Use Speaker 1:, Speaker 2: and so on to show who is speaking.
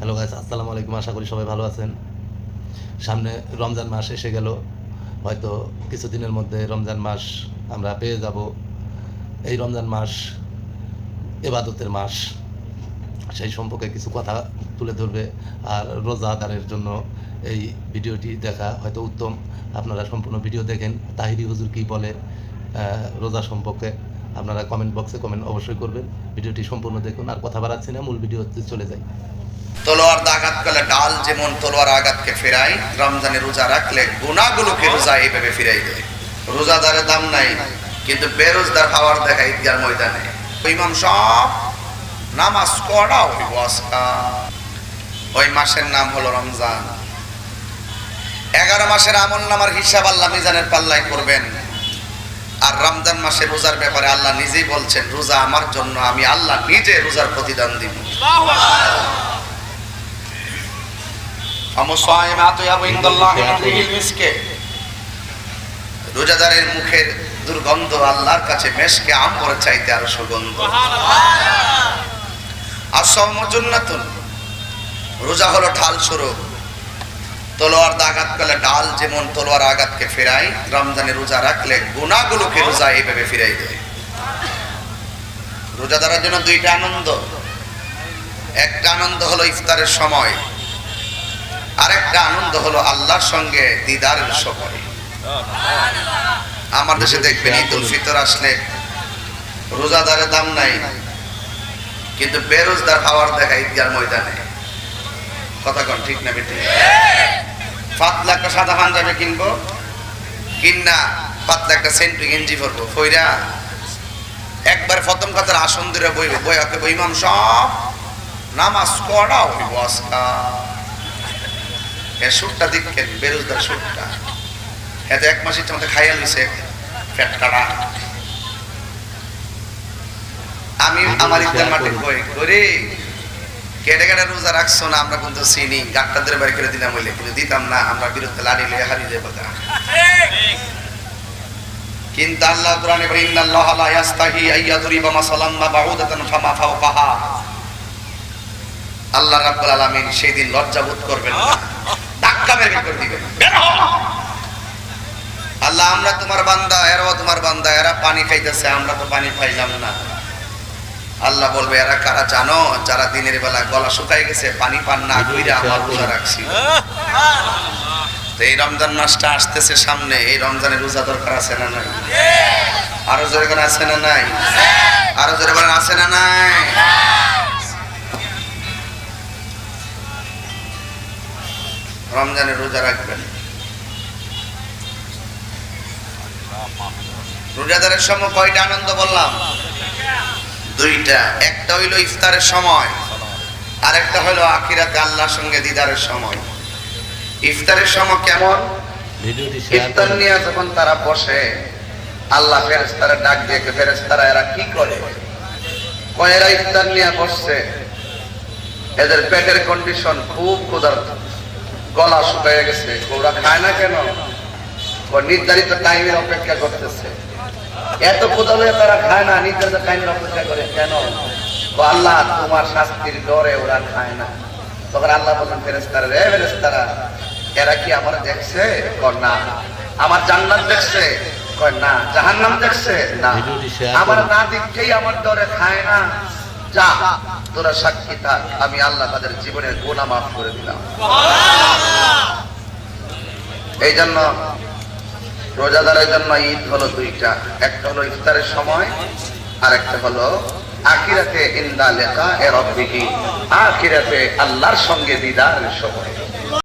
Speaker 1: Hello guys আসসালামু আলাইকুম, আশা করি সবাই ভালো আছেন। সামনে রমজান মাস এসে গেল। হয়তো কিছুদিনের মধ্যে রমজান মাস আমরা পেয়ে যাব। এই রমজান মাস এবাদতের মাস। সেই সম্পর্কে কিছু কথা তুলে ধরবে। আর রোজাদারের জন্য এই ভিডিওটি দেখা হয়তো উত্তম। আপনারা সম্পূর্ণ ভিডিও দেখেন। তাহিরি হুজুর কী বলে রোজা সম্পর্কে আপনারা কমেন্ট বক্সে কমেন্ট অবশ্যই করবেন। ভিডিওটি সম্পূর্ণ দেখুন। আর কথা বাড়াচ্ছি না, মূল ভিডিওতে চলে যাই।
Speaker 2: তলোয়ার আঘাত করলে ডাল যেমন তলোয়ার আঘাতকে ফেরাই রমজানে রোজা রাখলে গুণাগুলোকে রোজা এইভাবে ফিরাই দেয়। রোজাদারের দাম নাই, কিন্তু বেরোজদার হওয়ার দেখা ঈদগার ময়দানে। ইমাম সব নামাজ ওই ওই মাসের নাম হলো রমজান। এগারো মাসের আমল নামার হিসাব আল্লাহ মিজানের পাল্লায় করবেন। আর রমজান মাসে রোজার ব্যাপারে আল্লাহ নিজেই বলছেন, রোজা আমার জন্য, আমি আল্লাহ নিজে রোজার প্রতিদান দিব। রোজাদারের মুখের দুর্গন্ধ আল্লাহর কাছে মেশকে আম্বর চাইতে আর সুগন্ধ। আর সমজন্নাতুন রোজা হলো ঢাল স্বরূপ। তলোয়ার আঘাত করলে ডাল যেমন তলোয়ার আঘাতকে ফেরাই রমজানে রোজা রাখলে গুণাগুলোকে রোজা এইভাবে ফিরাই দেয়। রোজাদারের জন্য দুইটা আনন্দ। একটা আনন্দ হলো ইফতারের সময়। আরেকটা আনন্দ হলো আল্লাহর সঙ্গে দিদারের সময়। আমার দেশে দেখবেন, ঈদ উল ফিতর আসলে রোজাদারের দাম নাই, কিন্তু বেরোজদার হওয়ার দেখা ঈদগার ময়দানে। কথা কন, ঠিক না বেটি পাতলা একটা সাদা পাঞ্জাবি কিনবো, কিনা পাতলা একটা সেন্টু গেঞ্জি পরবো, ফইরা একবার প্রথম কথার আসন ধরে বইবে বই আকে ইমাম সব নামাজ করা হইব আজকা এ সুটটা দেখেন বেরোজদার সুটটা এত এক মাসের মধ্যে খাইয়া লইছে ফ্যাট কাটা। আমি আমার ইদার মাঠে বই করে। কেটে কেটে রোজা রাখছো না আমরা কিন্তু চিনি। গাটটা ধরে বাড়ি করে দিলাম বলে কিন্তু দিতাম না আমরা বিরুদ্ধে লাড়ি লিয়ে হারিয়ে যাব কিন্তু আল্লাহ কোরআনে ইন্নাল্লাহ লা ইয়াস্তাহি আইয়াদরিবা মাসালাম মা বাউদাতান ফামা ফাওকাহা। আল্লাহ রাব্বুল আলামিন সেই দিন লজ্জা বোধ করবেন না। ধাক্কা মেরে বের করে দিবেন। বের হও। আল্লাহ, আমরা তোমার বান্দা, এরাও তোমার বান্দা, এরা পানি খাইতেছে, আমরা তো পানি পাইলাম না। আল্লাহ বলবে, এরা কারা জানো? যারা দিনের বেলা গলা শুকাই গেছে, পানি পান না কইরা আমার রোজা রাখছি। এই রমজান মাসটা আসতেছে সামনে, এই রমজানের রোজা দরকার আছে না নাই? আরও জোরে আছে না নাই? আরও জোরে আছে না নাই? রমজানে রোজা রাখবেন। রোজাদারের সময় কয়টা আনন্দ বললাম? দুইটা। একটা হইল ইফতারের সময় আরেকটা হলো আখিরাতে আল্লাহর সঙ্গে দিদারের সময়। ইফতারের সময় কেমন? ইফতার নিয়ে যখন তারা বসে আল্লাহ ফেরেস্তারা ডাক দিয়ে ফেরেস্তারা এরা কি করে? কয় এরা ইফতার নিয়ে বসছে। এদের পেটের কন্ডিশন খুব ক্ষুধার্ত। গলা শুকিয়ে গেছে ওরা খায় না কেন? নির্ধারিত টাইমের অপেক্ষা করতেছে। এত ক্ষুধা তারা খায় না নির্ধারিত টাইমের অপেক্ষা করে কেন? আল্লাহ তোমার শাস্তির ডরে ওরা খায় না। তখন আল্লাহ বললেন ফেরেস্তারা রে ফেরেস্তারা এরা কি আমার দেখছে? না। আমার জান্নাত দেখছে? কয় না। জাহান্নাম দেখছে? না। আমার না দেখেই আমার ডরে খায় না। যা। তোরা সাক্ষী থাক আমি আল্লাহ তাদের জীবনের গোনা মাফ করে দিলাম। এই জন্য রোজাদারের জন্য ঈদ হলো দুইটা। একটা হলো ইফতারের সময় আর একটা হলো আখিরাতে ইন্দা লেখা এর অব্দিহি আখিরাতে আল্লাহর সঙ্গে দিদারের সময়।